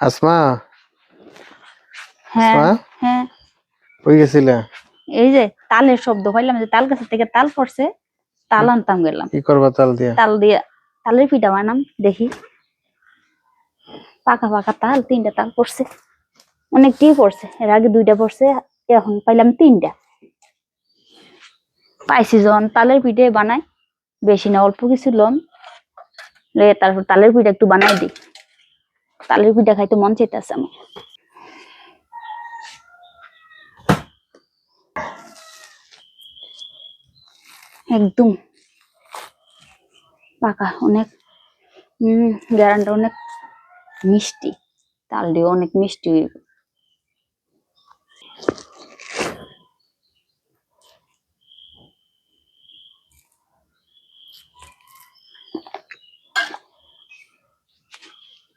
আসমা? হ্যাঁ হ্যাঁ। কই গেছিলা? এই যে তালের শব্দ হইলাম যে তাল গাছের থেকে তাল পড়ছে তাল আনতাম গেলাম। কি করবা তাল দিয়া? তাল দিয়ে তালের পিঠা বানাম দেখি। পাকা পাকা তাল তিনটা তাল পড়ছে। অনেকটি পড়ছে এর আগে দুইটা পড়ছে এখন পাইলাম তিনটা। পাইছি যখন তালের পিঠে বানাই বেশি না অল্প কিছু লম তারপর তালের পিঠা একটু বানাই দিই। তালের পিঠা খাইতে মন চাইতেছে আমার। একদম। পাকা, অনেক হম গ্যারান্টা অনেক মিষ্টি। তাল দিয়ে অনেক মিষ্টি।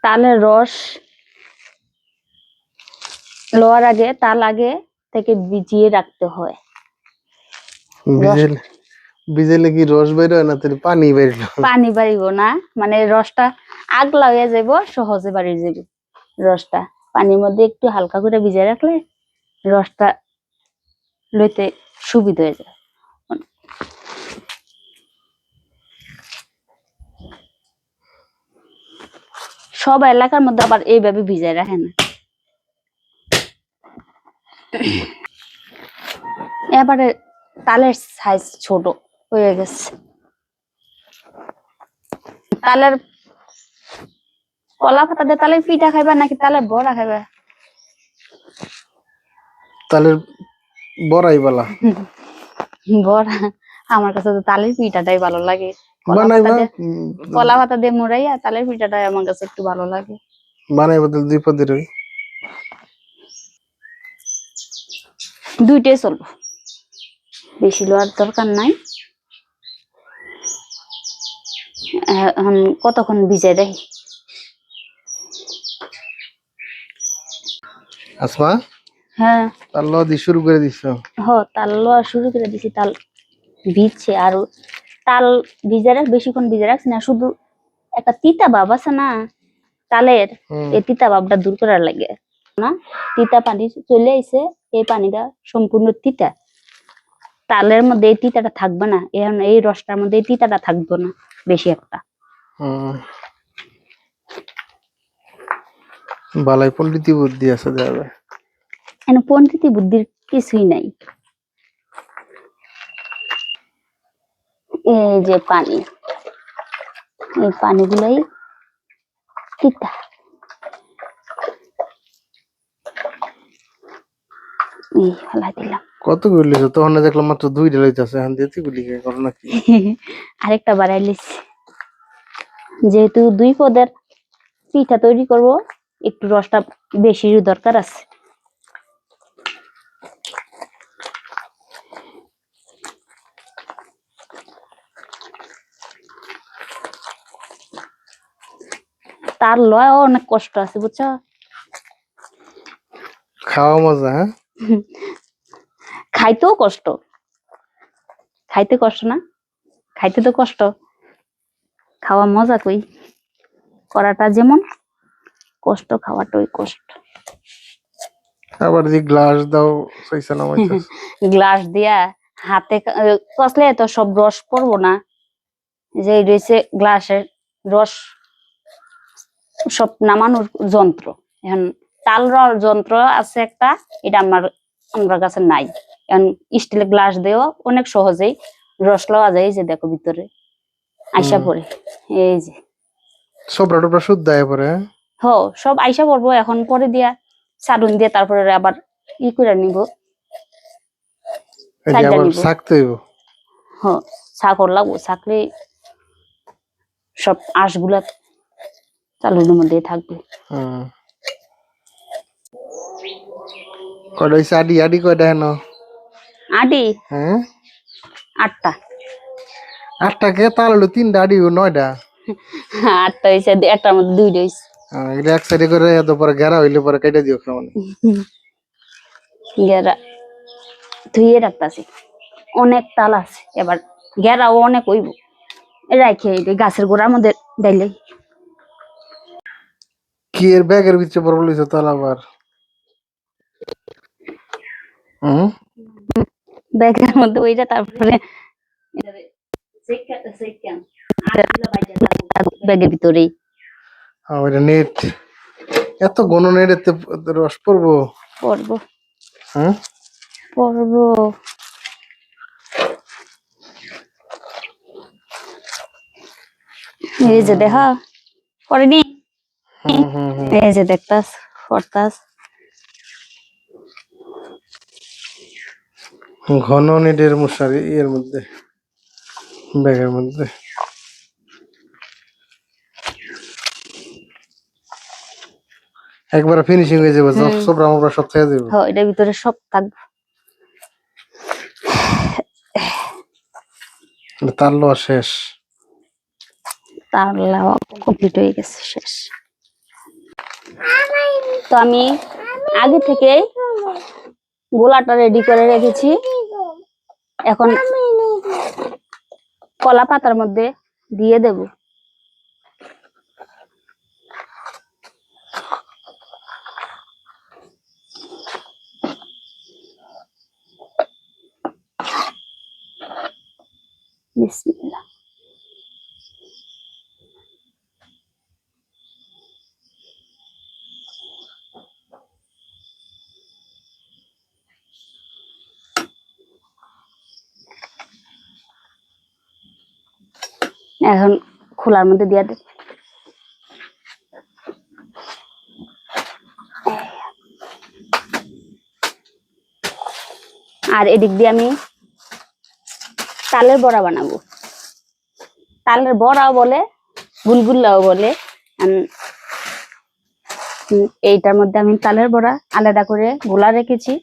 তালের রস লওয়ার আগে তাল আগে থেকে ভিজিয়ে রাখতে হয়। বিজেলে কি রস বের হয় না? তাহলে পানি বেরলো পানি বাড়িব না। মানে রসটা আগ লাগিয়ে যাব সহজে বাড়ি যাব রসটা। পানির মধ্যে একটু হালকা করে ভিজে রাখলে রসটা লইতে সুবিধা হয়ে যায়। সব এলাকার মধ্যে আবার এইভাবে ভিজায় রাখে না। এবারে তালের সাইজ ছোট হয়ে গেছে। তালের কলা পাতা দিয়ে তালের পিঠা খাইবা নাকি তালের বড়া খাইবা? তালের বড়াই বলা। বড়া আমার কাছে তো তালের পিঠাটাই ভালো লাগে। কলা পাতা দিয়ে- পাতা তালের পিঠাটাই আমার কাছে একটু ভালো লাগে। বানাইবা তাহলে দুই পদের দুইটাই চলবো। বেশি লোয়ার দরকার নাই। কতক্ষণ ভিজাই রাখি আসমা? হ্যাঁ। তাল দিয়ে শুরু করে দিছ। হ তাল লওয়া শুরু করে দিছি তাল ভিজছে আর তাল ভিজে রাখ বেশিক্ষণ ভিজে রাখছি না শুধু একটা তিতা ভাব আছে না তালের এই তিতা ভাবটা দূর করার লাগে। না তিতা পানি চলে আইছে এই পানিটা সম্পূর্ণ তিতা। তালের মধ্যে এই তিতাটা থাকবে না এখন এই রসটার মধ্যে এই তিতাটা থাকবে না বেশি একটা। বালাই পন্ডিতি বুদ্ধি আছে যাবে পন্ডিতি বুদ্ধির কিছুই নাই। এই যে পানি এই পানিগুলোই তিতা। এই ফেলাই দিলাম। কত গুলি তখন না দেখলাম মাত্র দুই লইতেছে এখন দিয়ে গুলি কে? করো নাকি আরেকটা বাড়াই লিছি। যেহেতু দুই পদের পিঠা তৈরি করব একটু রসটা বেশি দরকার আছে। তার লয় অনেক কষ্ট আছে বুঝছ? খাওয়া মজা হ্যাঁ? খাইতেও কষ্ট। খাইতে কষ্ট না? খাইতে তো কষ্ট। খাওয়া মজা কই? করাটা যেমন কষ্ট খাওয়াটাই কষ্ট। আবার যে গ্লাস দাও সইসা নামাইতেছে গ্লাস দিয়া হাতে কা- আহ, তো সব রস পড়ব না। যে রয়েছে গ্লাসের রস। সব নামানোর যন্ত্র এখন তাল যন্ত্র আছে একটা এটা আমার আমার কাছে নাই এখন স্টিলের গ্লাস দিয়েও অনেক সহজেই রস লওয়া যায় এই যে দেখো ভিতরে আইসা। পড়ে এই যে সবরা টবরা শুদ্ধ আয় পরে হ্যাঁ? হ সব আইসা পড়ব এখন পরে দিয়া সাডুন দিয়ে তারপরে আবার ই করে নিব। হইব হ সাকর লাগবো সাকলে সব আঁশগুলা চালুর মধ্যে থাকবে। হুম। কয়টা আডি আডি কয়টা হেন আটি হ্যাঁ। আটটা। আটটা কে? তাল তিনটা আডি নয়টা। আটটা হয়েছে একটার মধ্যে দুইটা হয়েছে হ্যাঁ, এটা এক সাইডে করে এত পরে ঘেরা হইলে পরে কেটে দিও কেমন? গেরা ধুয়ে রাখতাছি। অনেক তাল আছে এবার গেরাও অনেক হইব। রাখে গাছের গোড়ার মধ্যে ডাইলে কি এর ব্যাগের ভিতরে বড় লইছো তাহলে আবার? হুম ব্যাগের মধ্যে ওইটা তারপরে ব্যাগের ভিতরেই। ওইটা নেট। এত ঘন নেট এতে রস পড়ব? পড়ব। হ্যাঁ পড়ব। এই যে দেখা পড়েনি? হুম হুম। এই যে দেখতাস পড়তাস। ঘন নেটের মশারি এর মধ্যে ব্যাগের মধ্যে। একবার ফিনিশিং হয়ে যাবে সব সব রামরা সব থেকে দেবো। হ এটার ভিতরে সব থাকবে তার লওয়া শেষ। তার লাওয়া কমপ্লিট হয়ে গেছে শেষ। তো আমি আগে থেকে গোলাটা রেডি করে রেখেছি। এখন কলা পাতার মধ্যে দিয়ে দেব বিসমিল্লাহ এখন খোলার মধ্যে দিয়ে দে। আর এদিক দিয়ে আমি তালের বড়া বানাবো। তালের বড়াও বলে, গুলগুল্লাও বলে। এইটার মধ্যে আমি তালের বড়া আলাদা করে গোলা রেখেছি।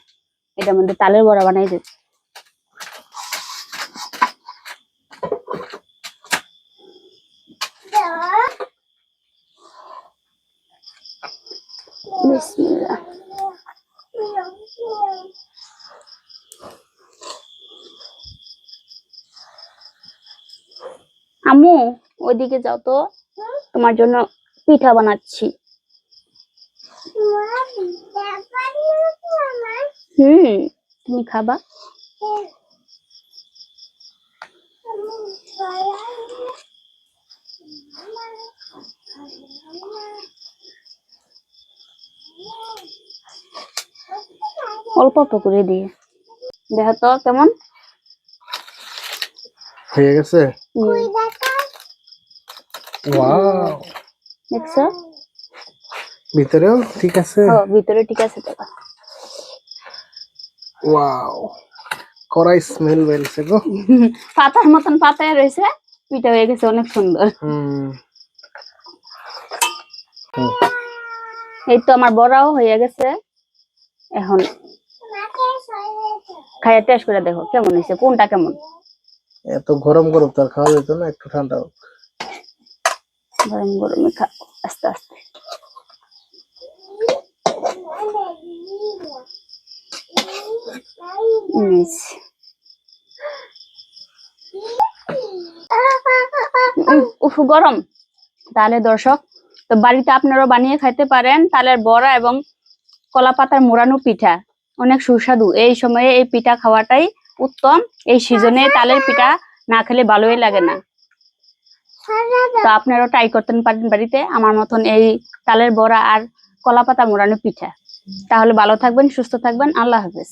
এটার মধ্যে তালের বড়া বানাই দেব আম্মু ওইদিকে যাও তো। তোমার জন্য পিঠা বানাচ্ছি। হুম তুমি খাবা। অল্প অল্প করে দিয়ে দেখো তো কেমন? হয়ে গেছে? ওয়াও। দেখছ? ভিতরেও ঠিক আছে? ও ভিতরে ঠিক আছে তো ওয়াও। কড়াই স্মেল বেরছে গো। পাতার মতন পাতায় রয়েছে পিঠা হয়ে গেছে অনেক সুন্দর। এই তো আমার বড়াও হয়ে গেছে। এখন খাইয়া টেস্ট করে দেখো কেমন হয়েছে কোনটা কেমন? এত গরম গরম তো আর খাওয়া যেত না একটু ঠান্ডা হোক। গরম গরমে খা আস্তে আস্তে। উফ গরম। তাহলে দর্শক তো বাড়িতে আপনারাও বানিয়ে খাইতে পারেন তালের বড়া এবং কলা পাতার মোড়ানো পিঠা। অনেক সুস্বাদু। এই সময়ে এই পিঠা খাওয়াটাই উত্তম। এই সিজনে তালের পিঠা না খেলে ভালোই লাগে না। তো আপনারাও ট্রাই করতেন পারেন বাড়িতে আমার মতন এই তালের বড়া আর কলাপাতা মোড়ানো পিঠা। তাহলে ভালো থাকবেন, সুস্থ থাকবেন। আল্লাহ হাফেজ।